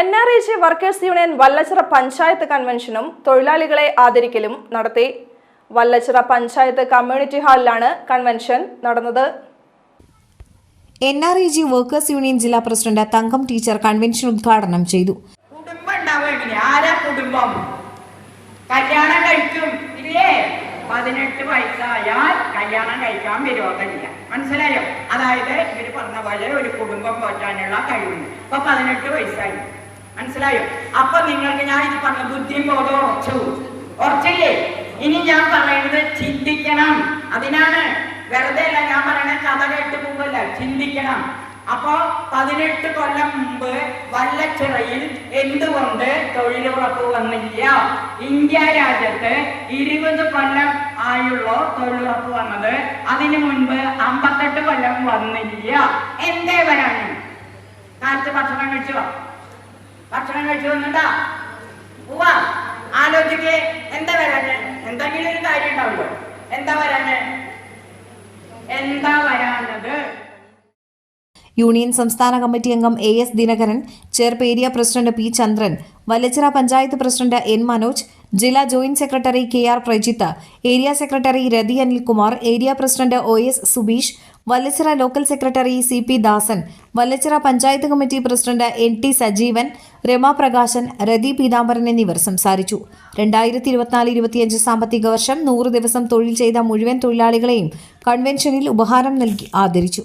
N R I G workers union Vallachira panchayat കൺവെൻഷനും തൊഴിലാളികളെ ആദരിക്കലും നടത്തി. വല്ലച്ചിറ പഞ്ചായത്ത് കമ്മ്യൂണിറ്റി ഹാളിലാണ് കൺവെൻഷൻ നടന്നത്. N R I G workers union ജില്ലാ പ്രസിഡന്റ് തങ്കം ടീച്ചർ കൺവെൻഷൻ ഉദ്ഘാടനം ചെയ്തു. കുടുംബം ആരാ കുടുംബം? കല്യാണം കഴിക്കും. ഇല്ലേ? പതിനെട്ട് വയസ്സായാൽ കല്യാണം കഴിക്കാൻ വിരോധമില്ല. മനസ്സിലായോ? അതായത് ഇവർ പറഞ്ഞ പോലെ ഒരു കുടുംബം പോറ്റാനുള്ള കഴിവുണ്ട്. ഇപ്പൊ പതിനെട്ട് വയസ്സായി. മനസ്സിലായോ? അപ്പൊ നിങ്ങൾക്ക് ഞാൻ ഇത് പറഞ്ഞ ബുദ്ധിയും ബോധവും ഉറച്ചു. ഉറച്ചില്ലേ? ഇനി ഞാൻ പറയുന്നത് ചിന്തിക്കണം. അതിനാണ് വെറുതെ അല്ല ഞാൻ പറയണ കഥ കേട്ട് പോകല്ല ചിന്തിക്കണം. അപ്പോ പതിനെട്ട് കൊല്ലം മുമ്പ് വല്ലച്ചിറയിൽ എന്തുകൊണ്ട് തൊഴിലുറപ്പ് വന്നില്ല? ഇന്ത്യ രാജ്യത്ത് ഇരുപത് കൊല്ലം ആയുള്ളോ തൊഴിലുറപ്പ് വന്നത്? അതിനു മുൻപ് അമ്പത്തെട്ട് കൊല്ലം വന്നില്ല. എന്തേ വരാനും? കാലത്ത് ഭക്ഷണം കഴിച്ചോ? ഭക്ഷണം കഴിച്ചു വന്നിട്ടാ? പോവാ. ആലോചിക്കേ. എന്താ വരാന് എന്തെങ്കിലും ഒരു കാര്യം ഉണ്ടാവുമല്ലോ. എന്താ വരാന് എന്താ യൂണിയൻ സംസ്ഥാന കമ്മിറ്റി അംഗം A S Dinakaran ചെയർപ് president P Chandran Vallachira panchayat president N Manoj ജില്ലാ joint secretary K R Prajith area secretary Rathi Anilkumar area president O S Subeesh Vallachira local secretary C P Dasan Vallachira panchayat committee president N T Sajeevan Ramaprakashan Rathi Peethambaran എന്നിവർ സംസാരിച്ചു. രണ്ടായിരത്തി ഇരുപത്തിനാല് ഇരുപത്തിയഞ്ച് സാമ്പത്തിക വർഷം നൂറ് ദിവസം തൊഴിൽ ചെയ്ത മുഴുവൻ തൊഴിലാളികളെയും കൺവെൻഷനിൽ ഉപഹാരം നൽകി ആദരിച്ചു.